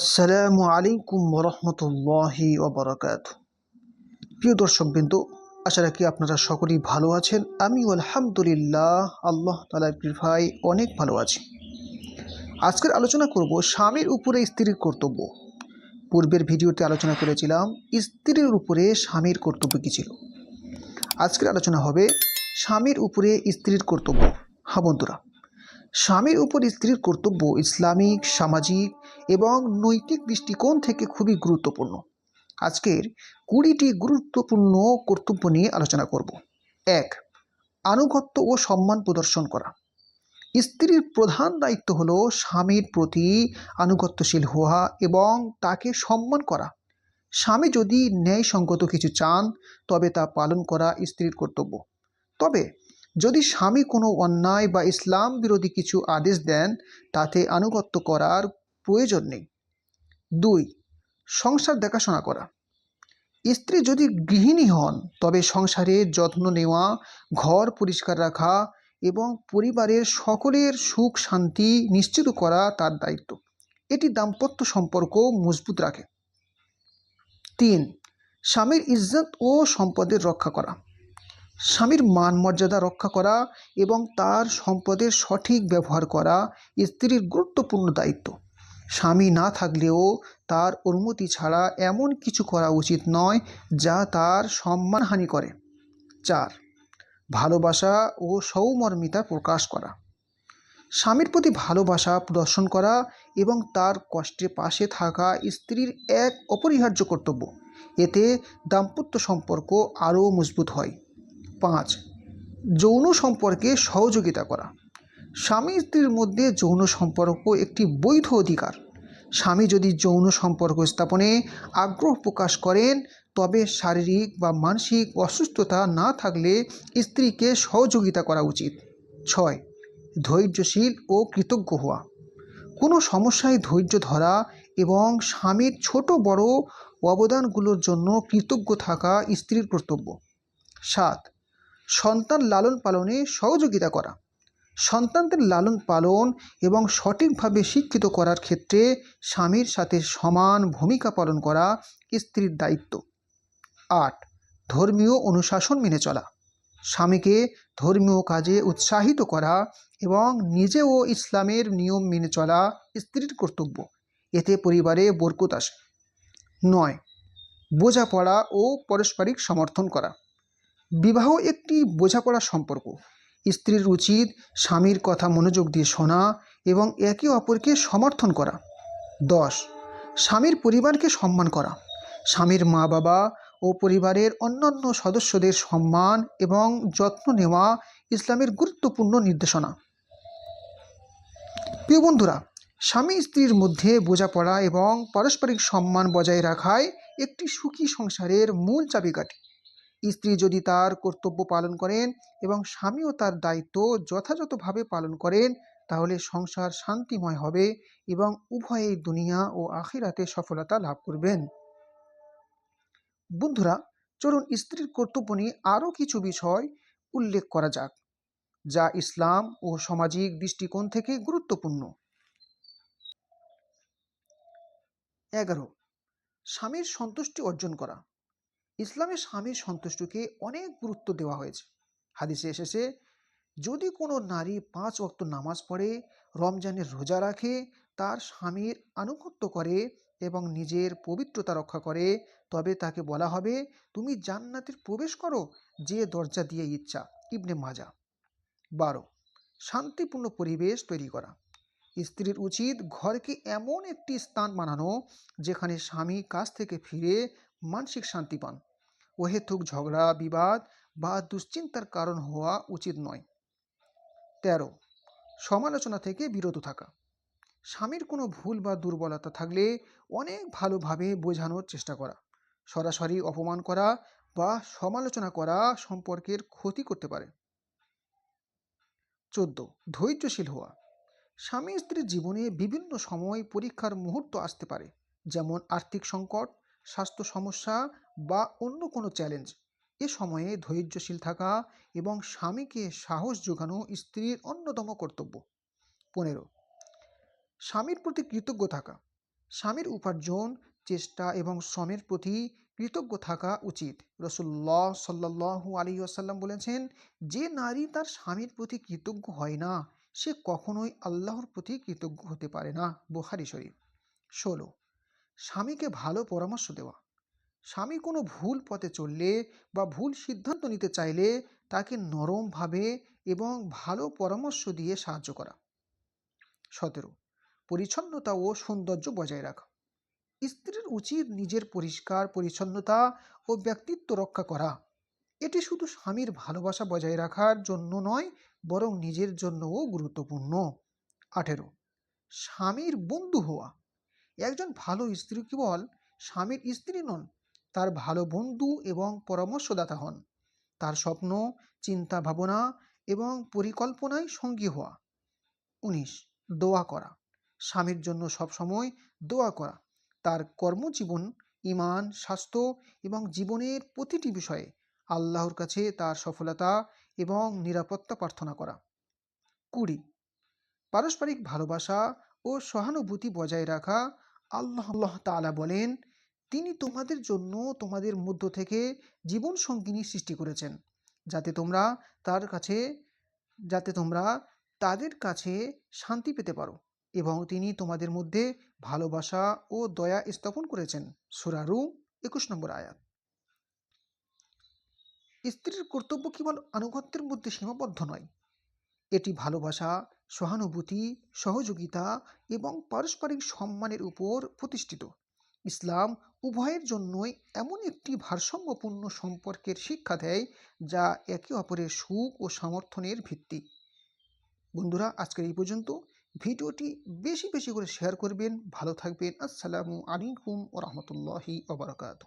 আসসালামু আলাইকুম রহমতুল্লাহি ওবরাকাত। প্রিয় দর্শকবৃন্দ, আশা রাখি আপনারা সকলেই ভালো আছেন। আমি আলহামদুলিল্লাহ, আল্লাহ তালার কৃপায় অনেক ভালো আছি। আজকের আলোচনা করব স্বামীর উপরে স্ত্রীর কর্তব্য। পূর্বের ভিডিওতে আলোচনা করেছিলাম, স্ত্রীর উপরে স্বামীর কর্তব্য কী ছিল? আজকের আলোচনা হবে স্বামীর উপরে স্ত্রীর কর্তব্য। হ্যাঁ বন্ধুরা, স্বামীর উপর স্ত্রীর কর্তব্য ইসলামিক, সামাজিক এবং নৈতিক দৃষ্টিকোণ থেকে খুবই গুরুত্বপূর্ণ। আজকের কুড়িটি গুরুত্বপূর্ণ কর্তব্য নিয়ে আলোচনা করব। এক, আনুগত্য ও সম্মান প্রদর্শন করা। স্ত্রীর প্রধান দায়িত্ব হল স্বামীর প্রতি আনুগত্যশীল হওয়া এবং তাকে সম্মান করা। স্বামী যদি ন্যায়সঙ্গত কিছু চান, তবে তা পালন করা স্ত্রীর কর্তব্য। তবে যদি স্বামী কোনো অন্যায় বা ইসলাম বিরোধী কিছু আদেশ দেন, তাতে আনুগত্য করার প্রয়োজন নেই। দুই, সংসার দেখাশোনা করা। স্ত্রী যদি গৃহিণী হন, তবে সংসারের যত্ন নেওয়া, ঘর পরিষ্কার রাখা এবং পরিবারের সকলের সুখ শান্তি নিশ্চিত করা তার দায়িত্ব। এটি দাম্পত্য সম্পর্ক মজবুত রাখে। তিন, স্বামীর ইজ্জত ও সম্পদের রক্ষা করা। স্বামীর মান মর্যাদা রক্ষা করা এবং তার সম্পদের সঠিক ব্যবহার করা স্ত্রীর গুরুত্বপূর্ণ দায়িত্ব। স্বামী না থাকলেও তার অনুমতি ছাড়া এমন কিছু করা উচিত নয় যা তার সম্মানহানি করে। চার, ভালোবাসা ও সৌমর্মিতা প্রকাশ করা। স্বামীর প্রতি ভালোবাসা প্রদর্শন করা এবং তার কষ্টে পাশে থাকা স্ত্রীর এক অপরিহার্য কর্তব্য। এতে দাম্পত্য সম্পর্ক আরও মজবুত হয়। পাঁচ, যৌন সম্পর্কে সহযোগিতা করা। স্বামী স্ত্রীর মধ্যে যৌন সম্পর্ক একটি বৈধ অধিকার। স্বামী যদি যৌন সম্পর্ক স্থাপনে আগ্রহ প্রকাশ করেন, তবে শারীরিক বা মানসিক অসুস্থতা না থাকলে স্ত্রীকে সহযোগিতা করা উচিত। ছয়, ধৈর্যশীল ও কৃতজ্ঞ হওয়া। কোনো সমস্যায় ধৈর্য ধরা এবং স্বামীর ছোট বড় অবদানগুলোর জন্য কৃতজ্ঞ থাকা স্ত্রীর কর্তব্য। সাত, সন্তান লালন পালনে সহযোগিতা করা। সন্তানদের লালন পালন এবং সঠিকভাবে শিক্ষিত করার ক্ষেত্রে স্বামীর সাথে সমান ভূমিকা পালন করা স্ত্রীর দায়িত্ব। আট, ধর্মীয় অনুশাসন মেনে চলা। স্বামীকে ধর্মীয় কাজে উৎসাহিত করা এবং নিজেও ইসলামের নিয়ম মেনে চলা স্ত্রীর কর্তব্য। এতে পরিবারে বরকত আসে। নয়, বোঝাপড়া ও পারস্পরিক সমর্থন করা। বিবাহ একটি বোঝাপড়া সম্পর্ক। স্ত্রীর উচিত স্বামীর কথা মনোযোগ দিয়ে শোনা এবং একে অপরকে সমর্থন করা। দশ, স্বামীর পরিবারকে সম্মান করা। স্বামীর মা বাবা ও পরিবারের অন্যান্য সদস্যদের সম্মান এবং যত্ন নেওয়া ইসলামের গুরুত্বপূর্ণ নির্দেশনা। প্রিয় বন্ধুরা, স্বামী স্ত্রীর মধ্যে বোঝাপড়া এবং পারস্পরিক সম্মান বজায় রাখায় একটি সুখী সংসারের মূল চাবিকাঠি। স্ত্রী যদি তার কর্তব্য পালন করেন এবং স্বামীও তার দায়িত্ব যথাযথভাবে পালন করেন, তাহলে সংসার শান্তিময় হবে এবং উভয়েই দুনিয়া ও আখিরাতে সফলতা লাভ করবেন। বন্ধুরা, চলুন স্ত্রীর কর্তব্য নিয়ে আরও কিছু বিষয় উল্লেখ করা যাক, যা ইসলাম ও সামাজিক দৃষ্টিকোণ থেকে গুরুত্বপূর্ণ। এগারো, স্বামীর সন্তুষ্টি অর্জন করা। ইসলামে স্বামীর সন্তুষ্টকে অনেক গুরুত্ব দেওয়া হয়েছে। হাদিসে এসেছে, যদি কোনো নারী পাঁচ ওয়াক্ত নামাজ পড়ে, রমজানের রোজা রাখে, তার স্বামীর আনুগত্য করে এবং নিজের পবিত্রতা রক্ষা করে, তবে তাকে বলা হবে, তুমি জান্নাতের প্রবেশ করো, যে দরজা দিয়ে ইচ্ছা। ইবনে মাজা বারো, শান্তিপূর্ণ পরিবেশ তৈরি করা। স্ত্রীর উচিত ঘরকে এমন একটি স্থান বানানো, যেখানে স্বামী কাজ থেকে ফিরে মানসিক শান্তি পান। অহেতুক ঝগড়া, বিবাদ বা দুশ্চিন্তার কারণ হওয়া উচিত নয়। তেরো, সমালোচনা থেকে বিরত থাকা। স্বামীর কোনো ভুল বা দুর্বলতা থাকলে অনেক ভালোভাবে বোঝানোর চেষ্টা করা, সরাসরি অপমান করা বা সমালোচনা করা সম্পর্কের ক্ষতি করতে পারে। চোদ্দ, ধৈর্যশীল হওয়া। স্বামী স্ত্রীর জীবনে বিভিন্ন সময় পরীক্ষার মুহূর্ত আসতে পারে, যেমন আর্থিক সংকট স্বাস্থ্য সমস্যা বা অন্য কোনো চ্যালেঞ্জ এ সময়ে ধৈর্যশীল থাকা এবং স্বামীকে সাহস যোগানো স্ত্রীর অন্যতম কর্তব্য। পনেরো, স্বামীর প্রতি কৃতজ্ঞ থাকা। স্বামীর উপার্জন, চেষ্টা এবং শ্রমের প্রতি কৃতজ্ঞ থাকা উচিত। রসুল্লাহ সাল্লাহু আলী আসাল্লাম বলেছেন, যে নারী তার স্বামীর প্রতি কৃতজ্ঞ হয় না, সে কখনোই আল্লাহর প্রতি কৃতজ্ঞ হতে পারে না। বোহারি শরীফ। ষোলো স্বামীকে ভালো পরামর্শ দেওয়া। স্বামী কোনো ভুল পথে চললে বা ভুল সিদ্ধান্ত নিতে চাইলে তাকে নরমভাবে এবং ভালো পরামর্শ দিয়ে সাহায্য করা। সতেরো, পরিচ্ছন্নতা ও সৌন্দর্য বজায় রাখা। স্ত্রীর উচিত নিজের পরিষ্কার, পরিচ্ছন্নতা ও ব্যক্তিত্ব রক্ষা করা। এটি শুধু স্বামীর ভালোবাসা বজায় রাখার জন্য নয়, বরং নিজের জন্যও গুরুত্বপূর্ণ। আঠেরো, স্বামীর বন্ধু হওয়া। একজন ভালো স্ত্রী কেবল স্বামীর স্ত্রী নন, তার ভালো বন্ধু এবং পরামর্শদাতা হন। তার স্বপ্ন, চিন্তা ভাবনা এবং পরিকল্পনায় সঙ্গী হওয়া। উনিশ, দোয়া করা। স্বামীর জন্য সবসময় দোয়া করা। তার কর্মজীবন ইমান স্বাস্থ্য এবং জীবনের প্রতিটি বিষয়ে আল্লাহর কাছে তার সফলতা এবং নিরাপত্তা প্রার্থনা করা। কুড়ি, পারস্পরিক ভালোবাসা ও সহানুভূতি বজায় রাখা আল্লাহ আল্লাহ তালা বলেন, তিনি তোমাদের জন্য তোমাদের মধ্য থেকে জীবন সঙ্গিনী সৃষ্টি করেছেন। যাতে তোমরা তার কাছে, যাতে তোমরা তাদের কাছে শান্তি পেতে পারো এবং তিনি তোমাদের মধ্যে ভালোবাসা ও দয়া স্থাপন করেছেন। সুরারু একুশ নম্বর আয়াত। স্ত্রীর কর্তব্য কেবল আনুগত্যের মধ্যে সীমাবদ্ধ নয়। এটি ভালোবাসা সহানুভূতি, সহযোগিতা এবং পারস্পরিক সম্মানের উপর প্রতিষ্ঠিত। ইসলাম উভয়ের জন্যই এমন একটি ভারসাম্যপূর্ণ সম্পর্কের শিক্ষা দেয় যা একে অপরের সুখ ও সমর্থনের ভিত্তি। বন্ধুরা, আজকের এই পর্যন্ত। ভিডিওটি বেশি বেশি করে শেয়ার করবেন। ভালো থাকবেন। আসসালামু আলাইকুম ও রহমতুল্লাহি ওবরাকাতু